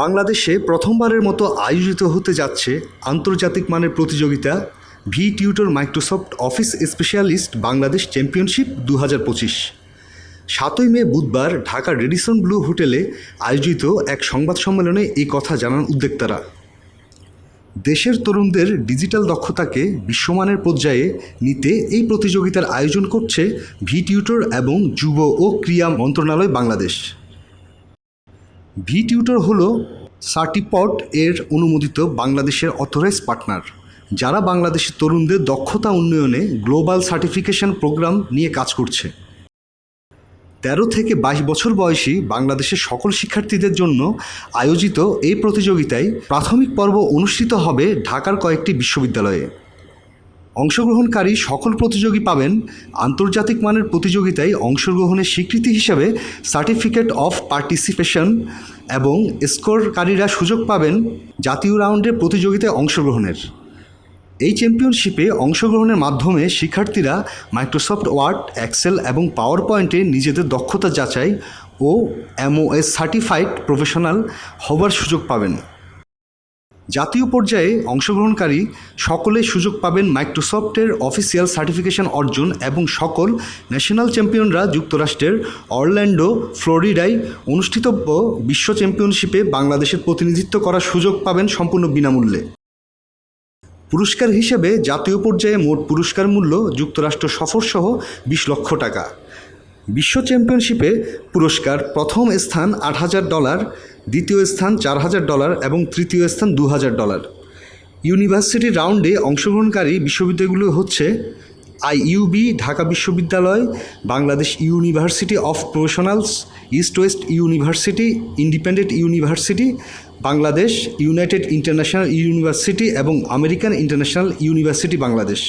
বাংলাদেশে প্রথমবারের মতো আয়োজিত হতে যাচ্ছে আন্তর্জাতিক মানের প্রতিযোগিতা V tutor Microsoft Office Specialist Bangladesh championship দু হাজার পঁচিশ। সাতই মে বুধবার ঢাকার রেডিসন ব্লু হোটেলে আয়োজিত এক সংবাদ সম্মেলনে এই কথা জানান উদ্যোক্তারা। দেশের তরুণদের ডিজিটাল দক্ষতাকে বিশ্বমানের পর্যায়ে নিতে এই প্রতিযোগিতার আয়োজন করছে ভি টিউটর এবং যুব ও ক্রীড়া মন্ত্রণালয় বাংলাদেশ। ভি টিউটর হল সার্টিপট এর অনুমোদিত বাংলাদেশের অথরাইজ পার্টনার, যারা বাংলাদেশের তরুণদের দক্ষতা উন্নয়নে গ্লোবাল সার্টিফিকেশন প্রোগ্রাম নিয়ে কাজ করছে। তেরো থেকে বাইশ বছর বয়সী বাংলাদেশের সকল শিক্ষার্থীদের জন্য আয়োজিত এই প্রতিযোগিতায় প্রাথমিক পর্ব অনুষ্ঠিত হবে ঢাকার কয়েকটি বিশ্ববিদ্যালয়ে। অংশগ্রহণকারী সকল প্রতিযোগী পাবেন আন্তর্জাতিক মানের প্রতিযোগিতায় অংশগ্রহণের স্বীকৃতি হিসাবে সার্টিফিকেট অফ পার্টিসিপেশন এবং স্কোরকারীরা সুযোগ পাবেন জাতীয় রাউন্ডের প্রতিযোগিতায় অংশগ্রহণের। এই চ্যাম্পিয়নশিপে অংশগ্রহণের মাধ্যমে শিক্ষার্থীরা মাইক্রোসফট ওয়ার্ড, এক্সেল এবং পাওয়ার পয়েন্টে নিজেদের দক্ষতা যাচাই ও এমওএস সার্টিফাইড প্রফেশনাল হবার সুযোগ পাবেন। জাতীয় পর্যায়ে অংশগ্রহণকারী সকলে সুযোগ পাবেন মাইক্রোসফটের অফিসিয়াল সার্টিফিকেশন অর্জন এবং সকল ন্যাশনাল চ্যাম্পিয়নরা যুক্তরাষ্ট্রের অরল্যান্ডো, ফ্লোরিডায় অনুষ্ঠিতব্য বিশ্ব চ্যাম্পিয়নশিপে বাংলাদেশের প্রতিনিধিত্ব করার সুযোগ পাবেন সম্পূর্ণ বিনামূল্যে। পুরস্কার হিসেবে জাতীয় পর্যায়ে মোট পুরস্কার মূল্য যুক্তরাষ্ট্র সফরসহ বিশ লক্ষ টাকা। বিশ্ব চ্যাম্পিয়নশিপে পুরস্কার প্রথম স্থান আট হাজার ডলার দ্বিতীয় স্থান চার হাজার ডলার এবং তৃতীয় স্থান দু হাজার ডলার। ইউনিভার্সিটি রাউন্ডে অংশগ্রহণকারী বিশ্ববিদ্যালয়গুলো হচ্ছে আইইউবি, ঢাকা বিশ্ববিদ্যালয়, Bangladesh University of Professionals, East West University, Independent University, Bangladesh, United International University এবং আমেরিকান ইন্টারন্যাশনাল ইউনিভার্সিটি বাংলাদেশ।